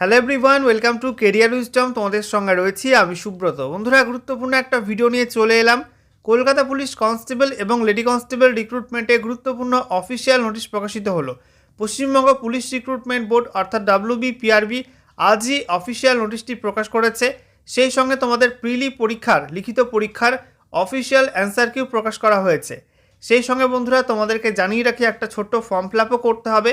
Hello everyone welcome to career wisdom তোমাদের সঙ্গে রয়েছি আমি সুব্রত। বন্ধুরা, গুরুত্বপূর্ণ একটা ভিডিও নিয়ে চলে এলাম। কলকাতা পুলিশ কনস্টেবল এবং লেডি কনস্টেবল রিক্রুটমেন্টে গুরুত্বপূর্ণ অফিসিয়াল নোটিশ প্রকাশিত হলো। পশ্চিমবঙ্গ পুলিশ রিক্রুটমেন্ট বোর্ড অর্থাৎ ডাব্লিউবি পিআরবি আজই অফিসিয়াল নোটিশটি প্রকাশ করেছে। সেই সঙ্গে তোমাদের প্রিলি পরীক্ষার, লিখিত পরীক্ষার অফিসিয়াল অ্যান্সার কিউ প্রকাশ করা হয়েছে। সেই সঙ্গে বন্ধুরা, তোমাদেরকে জানিয়ে রাখি, একটা ছোট্ট ফর্ম ফিল করতে হবে।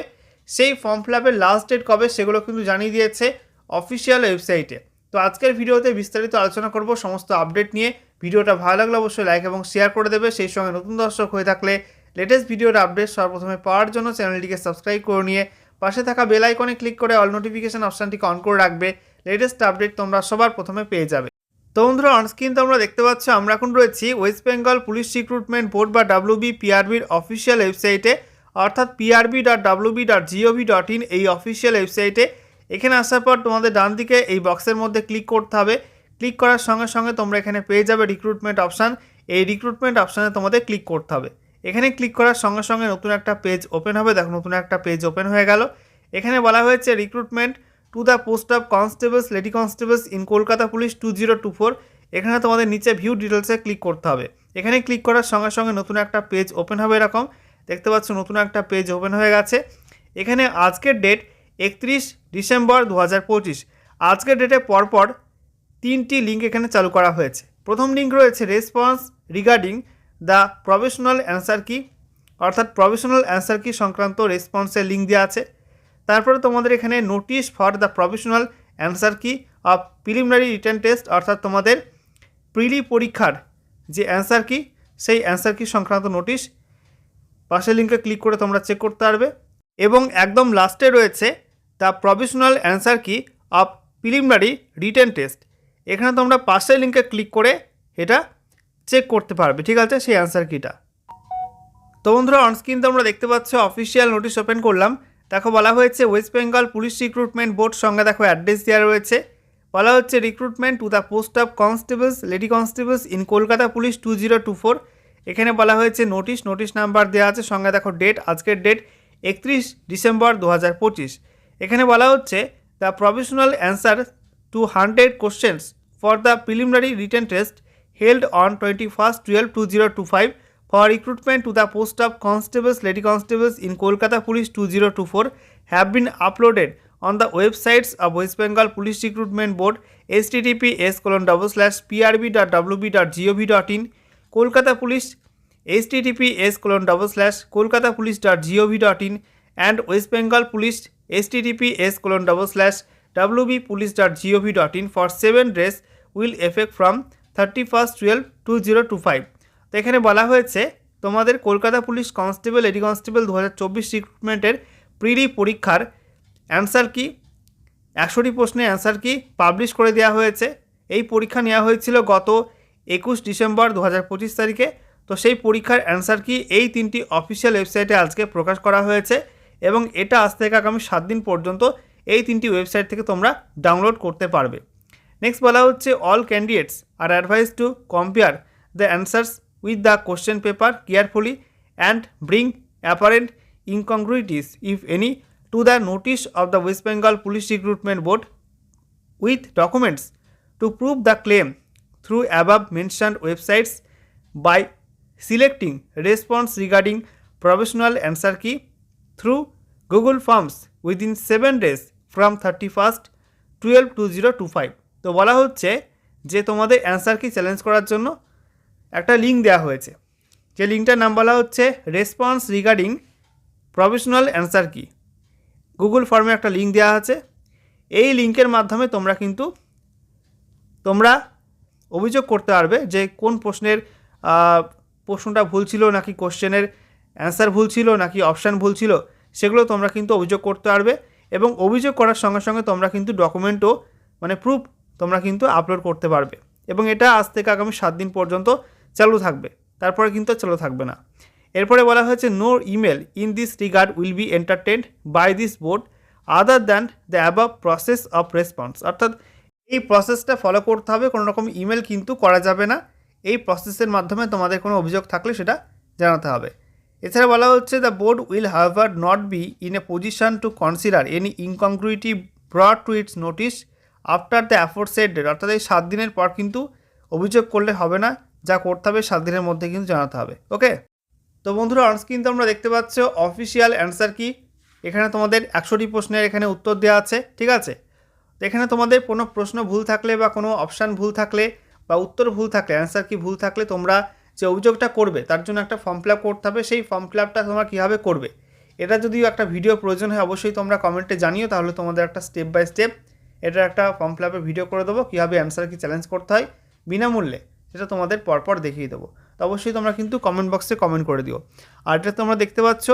সেই ফর্ম ফিল আপের লাস্ট ডেট কবে সেগুলো কিন্তু জানিয়ে দিয়েছে অফিসিয়াল ওয়েবসাইটে তো আজকের ভিডিওতে বিস্তারিত আলোচনা করব সমস্ত আপডেট নিয়ে। ভিডিওটা ভালো লাগলে অবশ্যই লাইক এবং শেয়ার করে দেবে। সেই সঙ্গে নতুন দর্শক হয়ে থাকলে লেটেস্ট ভিডিওর আপডেট সর্বপ্রথমে পাওয়ার জন্য চ্যানেলটিকে সাবস্ক্রাইব করে নিয়ে পাশে থাকা বেল আইকনে ক্লিক করে অল নোটিফিকেশন অপশানটিকে অন করে রাখবে। লেটেস্ট আপডেট তোমরা সবার প্রথমে পেয়ে যাবে। তো বন্ধুরা অনস্ক্রিন তোমরা দেখতে পাচ্ছ, আমরা এখন রয়েছি West Bengal police recruitment board বা ডাব্লিউবি পিআরবির অফিসিয়াল ওয়েবসাইটে অর্থাৎ PRB dot WB dot GOV dot in এই অফিসিয়াল ওয়েবসাইটে এখানে আসার পর তোমাদের ডান দিকে এই বক্সের মধ্যে ক্লিক করতে হবে। ক্লিক করার সঙ্গে সঙ্গে তোমরা এখানে পেয়ে যাবে রিক্রুটমেন্ট অপশান এই রিক্রুটমেন্ট অপশানে তোমাদের ক্লিক করতে হবে। এখানে ক্লিক করার সঙ্গে সঙ্গে নতুন একটা পেজ ওপেন হবে। দেখো নতুন একটা পেজ ওপেন হয়ে গেল। এখানে বলা হয়েছে recruitment to the post of constables lady constables in Kolkata police two zero two four এখানে তোমাদের নিচে ভিউ ডিটেলসে ক্লিক করতে হবে। এখানে ক্লিক করার সঙ্গে সঙ্গে নতুন একটা পেজ ওপেন হবে এরকম। দেখতে পাচ্ছ নতুন একটা পেজ ওপেন হয়ে গেছে। এখানে আজকের ডেট একত্রিশ ডিসেম্বর দু হাজার পঁচিশ। আজকের ডেটে পরপর তিনটি লিঙ্ক এখানে চালু করা হয়েছে। প্রথম লিঙ্ক রয়েছে response regarding the professional answer key অর্থাৎ প্রফেশনাল অ্যান্সার কি সংক্রান্ত রেসপন্সের লিঙ্ক দেওয়া আছে। তারপরে তোমাদের এখানে notice for the professional answer key of preliminary written test অর্থাৎ তোমাদের প্রিলি পরীক্ষার যে অ্যান্সার কি সেই অ্যান্সার কি সংক্রান্ত নোটিশ পাশের লিঙ্কে ক্লিক করে তোমরা চেক করতে পারবে। এবং একদম লাস্টে রয়েছে the professional answer key of preliminary written test. এখানে তোমরা পাশের লিঙ্কে ক্লিক করে এটা চেক করতে পারবে। ঠিক আছে? সেই অ্যান্সার কিটা। তো বন্ধুরা অনস্ক্রিন তোমরা দেখতে পাচ্ছ অফিসিয়াল নোটিশ ওপেন করলাম। দেখো, বলা হয়েছে West Bengal police recruitment board সঙ্গে দেখো অ্যাড্রেস দেওয়া রয়েছে। বলা হচ্ছে recruitment to the post of constables lady constables in Kolkata police two zero two four এখানে বলা হয়েছে নোটিশ নোটিশ নাম্বার দেওয়া আছে, সঙ্গে দেখো ডেট আজকের ডেট একত্রিশ ডিসেম্বর দু হাজার পঁচিশ। এখানে বলা হচ্ছে the professional answer to hundred questions for the preliminary written test held on twenty first twelve two zero two five for recruitment to the post of constables lady constables in Kolkata police two zero two four have been uploaded on the websites of West Bengal police recruitment board HTTP S colon double slash PRB dot WB dot GOV dot in Kolkata police HTTP S colon double slash Kolkata police dot GOV dot in and West Bengal police HTTP S colon double slash WB police dot GOV dot in for seven days will effect from thirty first twelve two zero two five তো এখানে বলা হয়েছে, তোমাদের Kolkata police constable lady constable দু হাজার চব্বিশ রিক্রুটমেন্টের প্রিলি পরীক্ষার answer কি? একশোটি প্রশ্নের অ্যান্সার কি? পাবলিশ করে দেওয়া হয়েছে। এই পরীক্ষা নেওয়া হয়েছিল গত একুশ ডিসেম্বর দু হাজার পঁচিশ তারিখে। তো সেই পরীক্ষার অ্যান্সার কি? এই তিনটি অফিসিয়াল ওয়েবসাইটে আজকে প্রকাশ করা হয়েছে এবং এটা আজ থেকে আগামী সাত দিন পর্যন্ত এই তিনটি ওয়েবসাইট থেকে তোমরা ডাউনলোড করতে পারবে। নেক্সট বলা হচ্ছে all candidates are advise to compare the answers with the question paper carefully and bring apparent incongruities if any to the notice of the West Bengal police recruitment board with documents to prove the claim. Through above mentioned websites by selecting response regarding professional answer key through Google Forms within 7 days from 31st 12 2025 তো বলা হচ্ছে যে তোমাদের answer কি challenge করার জন্য একটা link দেওয়া হয়েছে যে লিঙ্কটার নাম বলা হচ্ছে response regarding professional answer key Google ফর্মে একটা লিঙ্ক দেওয়া আছে এই লিঙ্কের মাধ্যমে তোমরা কিন্তু তোমরা অভিযোগ করতে পারবে যে কোন প্রশ্নের প্রশ্নটা ভুল ছিল নাকি কোশ্চেনের অ্যান্সার ভুল ছিল নাকি অপশান ভুল ছিল, সেগুলো তোমরা কিন্তু অভিযোগ করতে পারবে এবং অভিযোগ করার সঙ্গে সঙ্গে তোমরা কিন্তু ডকুমেন্টও মানে প্রুফ তোমরা কিন্তু আপলোড করতে পারবে এবং এটা আজ থেকে আগামী সাত দিন পর্যন্ত চালু থাকবে, তারপরে কিন্তু চালু থাকবে না। এরপরে বলা হয়েছে no email in this regard will be entertained by this board other than the above process of response অর্থাৎ এই প্রসেসটা ফলো করতে হবে, কোনো রকম ইমেল কিন্তু করা যাবে না। এই প্রসেসের মাধ্যমে তোমাদের কোনো অভিযোগ থাকলে সেটা জানাতে হবে। এছাড়া বলা হচ্ছে the board will have not be in a position to consider any incongruity brought to its notice after the aforesaid date অর্থাৎ এই সাত দিনের পর কিন্তু অভিযোগ করলে হবে না, যা করতে হবে সাত দিনের মধ্যে কিন্তু জানাতে হবে। ওকে? তো বন্ধুরা অনস্ক্রিন তো আমরা দেখতে পাচ্ছ অফিসিয়াল অ্যান্সার কি? এখানে তোমাদের একশোটি প্রশ্নের এখানে উত্তর দেওয়া আছে, ঠিক আছে? এখানে তোমাদের কোনো প্রশ্ন ভুল থাকলে বা কোনো অপশান ভুল থাকলে বা উত্তর ভুল থাকলে অ্যান্সার কি ভুল থাকলে তোমরা যে অভিযোগটা করবে তার জন্য একটা ফর্ম ফিল করতে হবে। সেই ফর্ম ফিল তোমরা কীভাবে করবে? এটা যদিও একটা ভিডিও প্রয়োজন হয়, অবশ্যই তোমরা কমেন্টে জানিও, তাহলে তোমাদের একটা স্টেপ বাই স্টেপ এটার একটা ফর্ম ফিল ভিডিও করে দেবো, কীভাবে অ্যান্সার কি চ্যালেঞ্জ করতে হয়। বিনামূল্যে সেটা তোমাদের পরপর দেখিয়ে দেবো। তো অবশ্যই তোমরা কিন্তু কমেন্ট বক্সে কমেন্ট করে দিও। আর এটা তোমরা দেখতে পাচ্ছ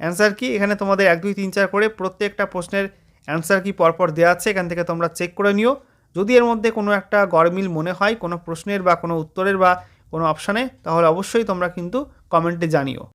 অ্যান্সার কি? এখানে তোমাদের এক, দুই, তিন, চার করে প্রত্যেকটা প্রশ্নের অ্যান্সার কি পরপর দেওয়া আছে, এখান থেকে তোমরা চেক করে নিও। যদি এর মধ্যে কোনো একটা গরমিল মনে হয়, কোনো প্রশ্নের বা কোনো উত্তরের বা কোনো অপশানে তাহলে অবশ্যই তোমরা কিন্তু কমেন্টে জানিও।